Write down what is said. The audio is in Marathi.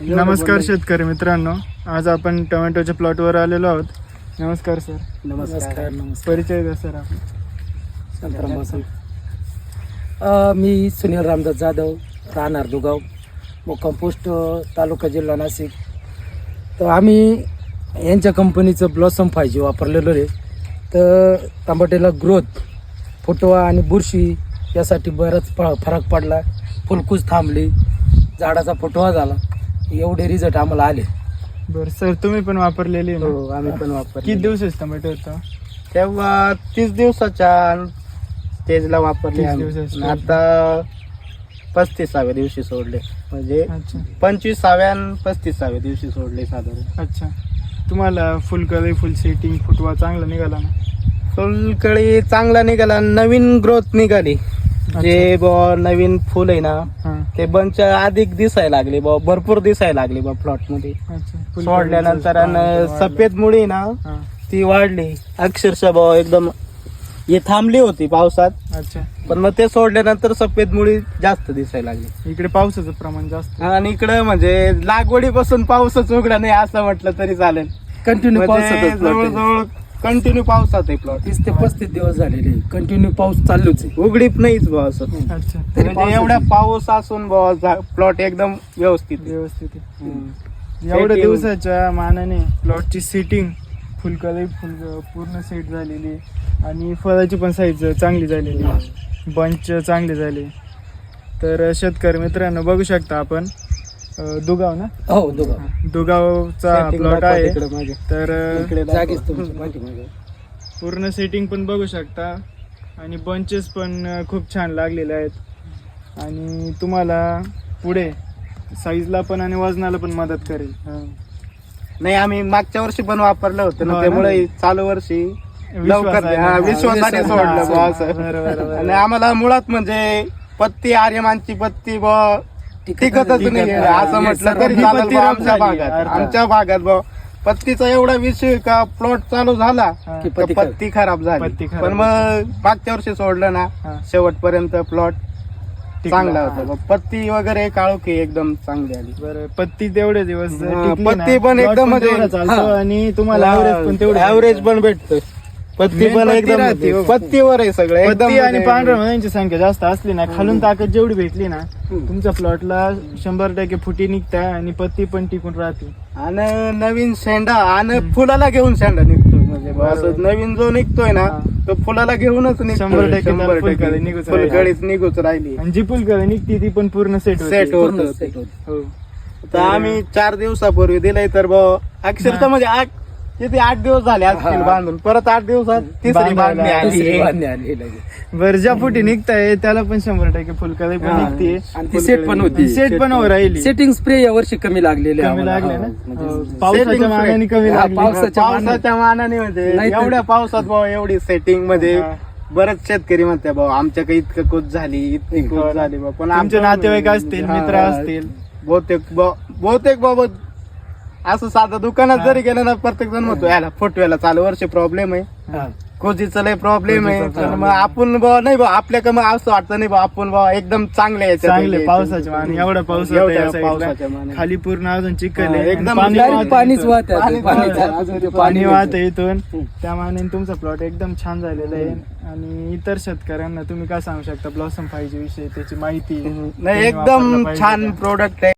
नमस्कार शेतकरी मित्रांनो आज आपण टोमॅटोच्या प्लॉटवर आलेलो आहोत. नमस्कार सर. नमस्कार नमस्कार. परिचय द्या सर आपण. अ, मी सुनील रामदास जाधव राहणार दुगाव मुक्काम पोस्ट अ, तालुका जिल्हा नाशिक. तर आम्ही यांच्या कंपनीचं ब्लॉसम फाय जी वापरलेलो आहे. तर टमाट्याला ग्रोथ फुटवा आणि बुरशी यासाठी बराच फ- फरक पडला. फुलकूस थांबली. झाडाचा फुटवा झाला. एवढे रिझल्ट आम्हाला आले. बरं सर तुम्ही पण वापरलेली आहे ना? हो आम्ही पण वापर किती दिवसाच टोमॅटो होता? तेव्हा तीस दिवसाच्या स्टेजला वापरले 30 आम्ही. दिवसाच्या आणि आता पस्तीसाव्या दिवशी सोडले. म्हणजे अच्छा. पंचवीसाव्या आणि पस्तीसाव्या दिवशी सोडले साधारण. अच्छा. तुम्हाला फुल कलर फुल सेटिंग फुटवा चांगला निघाला ना? फुलकळी चांगला निघाला नवीन ग्रोथ निघाली. जे ब नवीन फुल आहे ना ते बंच अधिक दिसायला लागले बा भरपूर दिसायला लागले बा प्लॉटमध्ये. अच्छा सोडल्यानंतर आणि सफेद मुळी ना हां. ती वाढली. अक्षरशः भाऊ एकदम हे थांबली होती पावसात. अच्छा. पण मग ते सोडल्यानंतर सफेद मुळी जास्त दिसायला लागली. इकडे पावसाचं प्रमाण जास्त. आणि इकडं म्हणजे लागवडीपासून पाऊसच उघडा नाही असं म्हटलं तरी चालेल. कंटिन्यू म्हणजे जवळजवळ कंटिन्यू पावसात आहे प्लॉट तीस ते पस्तीस दिवस झालेले कंटिन्यू पाऊस चालूच आहे. उघडीप नाहीच भाऊ असं. अच्छा. तरी म्हणजे एवढा पाऊस असून प्लॉट एकदम व्यवस्थित आहे. व्यवस्थित आहे. हम्म. एवढ्या Setting- दिवसाच्या मानाने प्लॉटची सेटिंग फुल कलर फुल पूर्ण सेट झालेली आहे. आणि फळाची पण साईज चांगली झालेली. बंच चांगले झाले. तर शेतकरी मित्रांनो बघू शकता आपण. दुगाव ना हो दोघं दुगावचा प्लॉट आहे मागे. तर अं, इकडे दाखवा. जागीच तुमची पाठीमागे. पूर्ण सेटिंग पण बघू शकता आणि बंचेस पण खूप छान लागलेले आहेत आणि तुम्हाला पुढे साईजला पण आणि वजनाला पण मदत करेल हं. नाही आम्ही मागच्या वर्षी पण वापरलं होतं हो ना ना? त्यामुळे चालू वर्षी लवकर. हा, विश्वासाने हा, सोडलं हा, असं. आणि आम्हाला मुळात म्हणजे पत्ती आर्यमानची पत्ती ब टिकतच नाही. असं म्हटलं तरी चालेल आमच्या भागात. आमच्या भागात बुवा पत्तीचा एवढा विषय का प्लॉट चालू झाला. की का पत्ती खराब. पत्ती खराब झाली पण मग मागच्या वर्षी सोडलं ना. शेवटपर्यंत प्लॉट. चांगला होता. पत्ती वगैरे काळोखी एकदम चांगली आली बरं पत्ती तेवढे दिवस पत्ती पण एकदम म्हणजे-. आणि तुम्हाला ऍव्हरेज पण तेवढं ऍव्हरेज पण भेटतोय पत्ती Main पण पत्ती एकदम राहते, हो. पत्तीवर आहे सगळं एकदम पत्ती आणि पांढऱ्या मुलांची संख्या जास्त असली ना खालून ताकद जेवढी भेटली ना तुमच्या प्लॉटला शंभर टक्के फुटी निघता आणि पत्ती पण टिकून राहते. आणि नवीन शेंडा आणि फुलाला घेऊन शेंडा निघतोय म्हणजे असं नवीन जो निघतोय ना हा. तो फुलाला घेऊनच निघतोय. शंभर टक्के त्याला शंभर फुलकळी टक्के निघूच राहिली. फुलकळीच निघूच राहिली. आणि जी फुलकळी निघते ती पण पूर्ण सेट Set होत. हो. तर आम्ही चार दिवसापूर्वी दिलंय तर बुवा अक्षरशः म्हणजे किती आठ दिवस झाले असतील हा. बांधून. परत आठ दिवसात तिसरी बांधणी आली. ज्या फुटी निघताय त्याला पण शंभर टक्के फुलकळी पण हा. निघते आणि ती सेट पण होती. सेट पण हो राहिली. सेटिंग स्प्रे या वर्षी कमी लागलेले कमी. लागले हा, ना म्हणजे हो. पावसाच्या मानाने कमी हा, लागली. पावसाच्या मानाने- पावसाच्या मानाने म्हणजे एवढ्या पावसात भाऊ एवढी सेटिंगमध्ये हा. बरेच शेतकरी म्हणते भाऊ आमच्या काही इतकं कूच झाली इतकी हो कूच. झाली भाऊ. पण आमच्या- नातेवाईक असतील हा, मित्र हा. असतील. बहुतेक बहुतेक बाबा असं साधं दुकानात. जरी गेलं ना प्रत्येक जण म्हणतो याला फुटव्याला चालू वर्षी प्रॉब्लेम आहे. कोजीचा लय प्रॉब्लेम आहे तर. मग आपण बा नाही बा आपल्या कमी असं वाटतं नाही बा आपण बा एकदम चांगले चांगले आहे. पावसाच्या माने एवढा पाऊस. खाली पूर्ण अजून चिखल आहे एकदम पाणीच. वाहत आहे. पाणी वाहत इथून त्या मानाने तुमचा प्लॉट एकदम छान झालेला आहे आणि इतर शेतकऱ्यांना तुम्ही काय सांगू शकता ब्लॉसम फायजी विषयी त्याची माहिती नाही एकदम छान का? प्रोडक्ट आहे